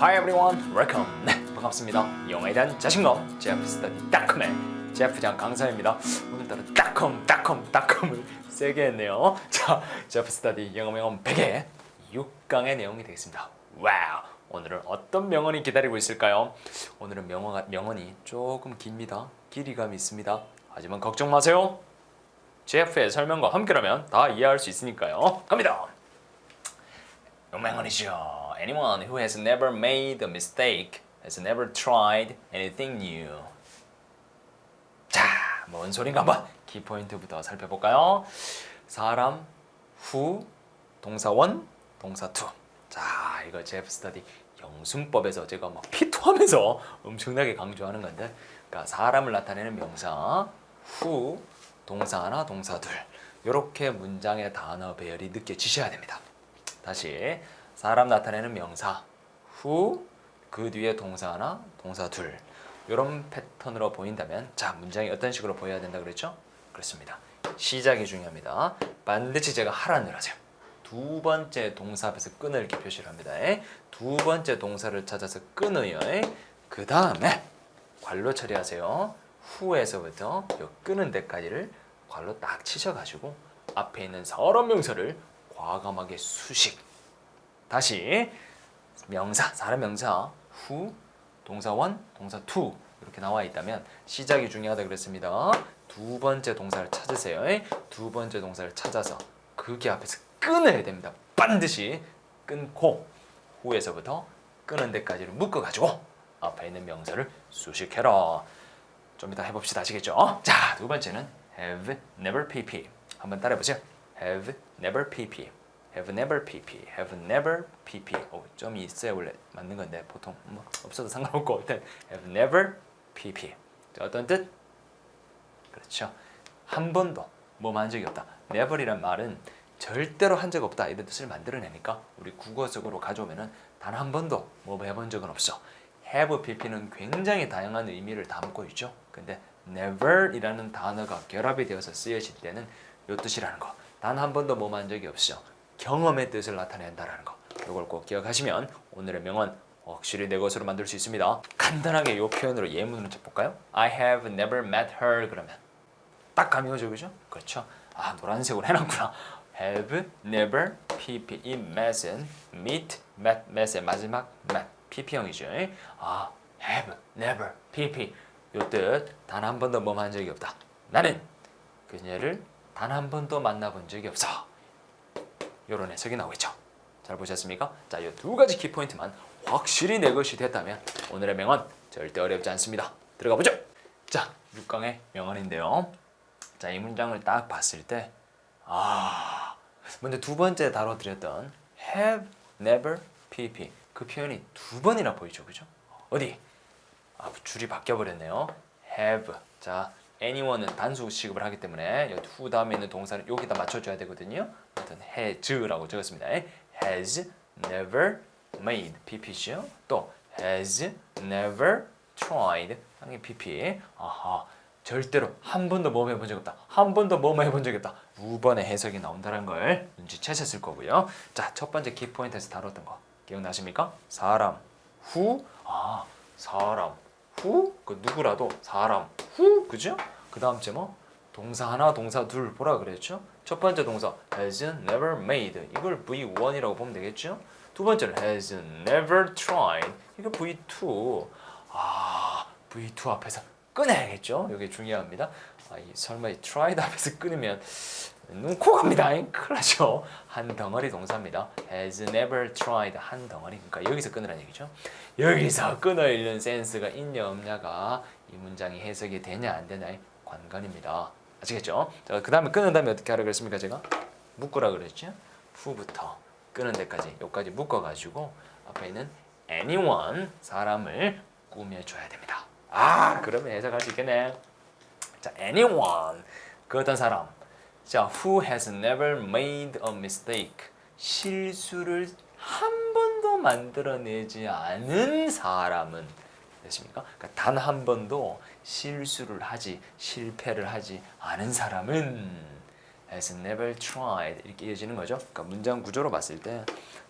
Hi everyone, welcome. 네, 반갑습니다. 영어에 대한 자신감, 제프스터디닷컴의 제프장 강사입니다. 오늘따라 닷컴, 닷컴, 닷컴을 세게 했네요. 자, 제프스터디 영어 명언 100의 6강의 내용이 되겠습니다. 와우, 오늘은 어떤 명언이 기다리고 있을까요? 오늘은 명언, 명언이 조금 깁니다. 길이감이 있습니다. 하지만 걱정 마세요. 제프의 설명과 함께라면 다 이해할 수 있으니까요. 갑니다. 명언이죠. Anyone who has never made a mistake has never tried anything new. 자, 뭔 소린가 한번 키포인트부터 살펴볼까요? 사람, 후, 동사 원, 동사 투. 자, 이거 제프 스터디 영순법에서 제가 막 피토하면서 엄청나게 강조하는 건데, 그러니까 사람을 나타내는 명사, 후, 동사 하나, 동사 둘. 이렇게 문장의 단어 배열이 느껴지셔야 됩니다. 다시 사람 나타내는 명사 후그 뒤에 동사 하나 동사 둘 이런 패턴으로 보인다면 자 문장이 어떤 식으로 보여야 된다 그랬죠? 그렇습니다. 시작이 중요합니다. 반드시 제가 하라는 일 하세요. 두 번째 동사 앞에서 끈을 이렇게 표시를 합니다. 두 번째 동사를 찾아서 끊어요. 그 다음에 괄로 처리하세요. 후에서부터 요 끄는 데까지를 괄로 딱 치셔가지고 앞에 있는 서론 명사를 과감하게 수식. 다시 명사, 사람 명사 후, 동사 원, 동사 투 이렇게 나와 있다면 시작이 중요하다 그랬습니다. 두 번째 동사를 찾으세요. 두 번째 동사를 찾아서 그게 앞에서 끊어야 됩니다. 반드시 끊고 후에서부터 끄는 데까지를 묶어 가지고 앞에 있는 명사를 수식해라. 좀 이따 해봅시다. 아시겠죠? 자, 두 번째는 have never pp. 한번 따라해 보세요. have never pp. Have never pp. have never pp. 오, 점이 있어야 원래 맞는 건데 보통 뭐 없어도 상관없고 일단 have never pp. 자, 어떤 뜻? 그렇죠. 한 번도 뭐한 적이 없다. never이란 말은 절대로 한 적 없다 이런 뜻을 만들어내니까 우리 국어 속으로 가져오면은 단 한 번도 뭐 해본 적은 없어. have pp는 굉장히 다양한 의미를 담고 있죠. 근데 never이라는 단어가 결합이 되어서 쓰여질 때는 이 뜻이라는 거. 단 한 번도 뭐한 적이 없어. 경험의 뜻을 나타낸다라는 거. 이걸 꼭 기억하시면 오늘의 명언 확실히 내 것으로 만들 수 있습니다. 간단하게 이 표현으로 예문을 쳐볼까요? I have never met her 그러면 딱 감이 오죠, 그죠? 그렇죠. 아 노란색으로 해놨구나. Have never pp 이 met은 meet, met, met의 마지막 met pp형이죠. 아 have never pp 요뜻단 한 번도 뭐한 적이 없다. 나는 그녀를 단 한 번도 만나본 적이 없어. 요런 해석이 나오겠죠. 잘 보셨습니까? 자, 이 두 가지 키포인트만 확실히 내 것이 됐다면 오늘의 명언 절대 어렵지 않습니다. 들어가 보죠. 자, 6강의 명언인데요. 자, 이 문장을 딱 봤을 때 아, 먼저 두 번째 다뤄드렸던 have, never, pp 그 표현이 두 번이나 보이죠, 그죠? 어디? 아, 줄이 바뀌어 버렸네요. have. 자, anyone은 단수 취급을 하기 때문에 후 다음에 있는 동사는 여기다 맞춰줘야 되거든요. 어떤 has라고 적었습니다. has never made pp죠. 또 has never tried 당연히 pp. 아하. 절대로 한 번도 뭐 해본 적 없다. 한 번도 뭐 해본 적 없다. 두 번의 해석이 나온다는 걸 눈치채셨을 거고요. 자, 첫 번째 키포인트에서 다뤘던 거 기억나십니까? 사람, 후, 아, 사람, 후, 그 누구라도? 사람, 후, 그죠? 그 다음 제뭐 동사 하나, 동사 둘 보라 그랬죠? 첫 번째 동사 has never made. 이걸 V1이라고 보면 되겠죠? 두 번째는 has never tried. 이거 V2 아 V2 앞에서 끊어야겠죠? 이게 중요합니다. 아, 이 설마 이 tried 앞에서 끊으면 눈코 갑니다. 큰일 나죠. 한 덩어리 동사입니다. has never tried 한 덩어리. 그러니까 여기서 끊으라는 얘기죠. 여기서 끊어 읽는 센스가 있냐 없냐가 이 문장이 해석이 되냐 안 되냐의 관건입니다. 아시겠죠? 자, 그 다음에 끊은 다음에 어떻게 하라 그랬습니까? 제가 묶으라 그랬죠? 후부터 끊은 데까지 여기까지 묶어가지고 앞에 있는 anyone 사람을 꾸며줘야 됩니다. 아 그러면 해석할 수 있겠네. 자 anyone 그 어떤 사람 자 who has never made a mistake 실수를 한 번도 만들어내지 않은 사람은 됐습니까? 그러니까 단 한 번도 실수를 하지 실패를 하지 않은 사람은 has never tried 이렇게 이어지는 거죠. 그러니까 문장 구조로 봤을 때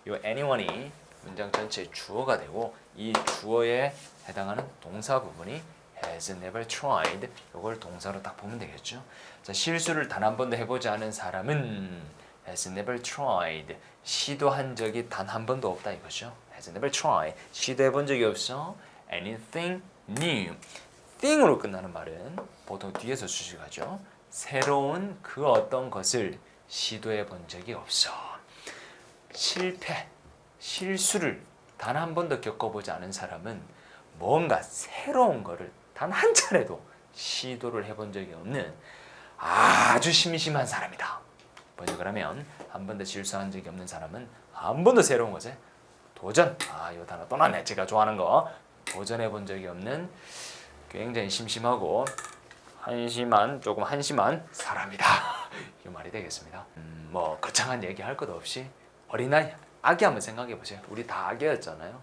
이 anyone이 문장 전체의 주어가 되고 이 주어에 해당하는 동사 부분이 has never tried 이걸 동사로 딱 보면 되겠죠. 자 실수를 단 한 번도 해보지 않은 사람은 has never tried 시도한 적이 단 한 번도 없다 이거죠. has never tried 시도해 본 적이 없어 anything new thing으로 끝나는 말은 보통 뒤에서 수식하죠. 새로운 그 어떤 것을 시도해 본 적이 없어. 실패, 실수를 단 한 번도 겪어보지 않은 사람은 뭔가 새로운 거를 단 한 차례도 시도를 해본 적이 없는 아주 심심한 사람이다. 번역을 하면 한 번도 실수한 적이 없는 사람은 한 번도 새로운 것에 도전. 아, 이 단어 또 나네. 제가 좋아하는 거. 도전해 본 적이 없는 굉장히 심심하고 한심한 조금 한심한 사람이다. 이 말이 되겠습니다. 음, 뭐 거창한 얘기 할것 없이 어린아이 아기 한번 생각해 보세요. 우리 다 아기였잖아요.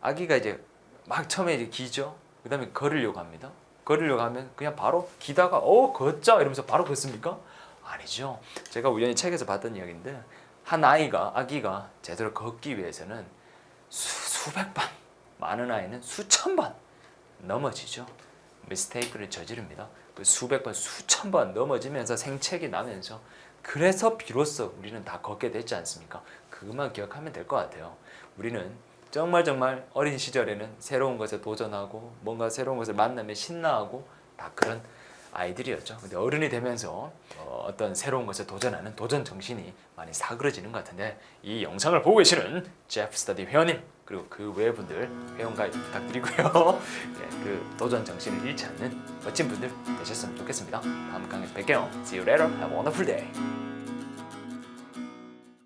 아기가 이제 막 처음에 이제 기죠. 그다음에 걸으려고 합니다. 걸으려고 하면 그냥 바로 기다가 어 걷자 이러면서 바로 걷습니까? 아니죠. 제가 우연히 책에서 봤던 이야기인데 한 아이가 아기가 제대로 걷기 위해서는 수, 수백 번 많은 아이는 수천 번 넘어지죠. 미스테이크를 저지릅니다. 그 수백 번, 수천 번 넘어지면서 생책이 나면서 그래서 비로소 우리는 다 걷게 됐지 않습니까? 그것만 기억하면 될 것 같아요. 우리는 정말 정말 어린 시절에는 새로운 것에 도전하고 뭔가 새로운 것을 만나면 신나하고 다 그런 아이들이었죠. 근데 어른이 되면서 어, 어떤 새로운 것에 도전하는 도전 정신이 많이 사그러지는 것 같은데 이 영상을 보고 계시는 제프 스터디 회원님 그리고 그 외 분들 회원 가입 부탁드리고요. 예, 그 도전 정신을 잃지 않는 멋진 분들 되셨으면 좋겠습니다. 다음 강의에서 뵐게요. See you later. Have a wonderful day.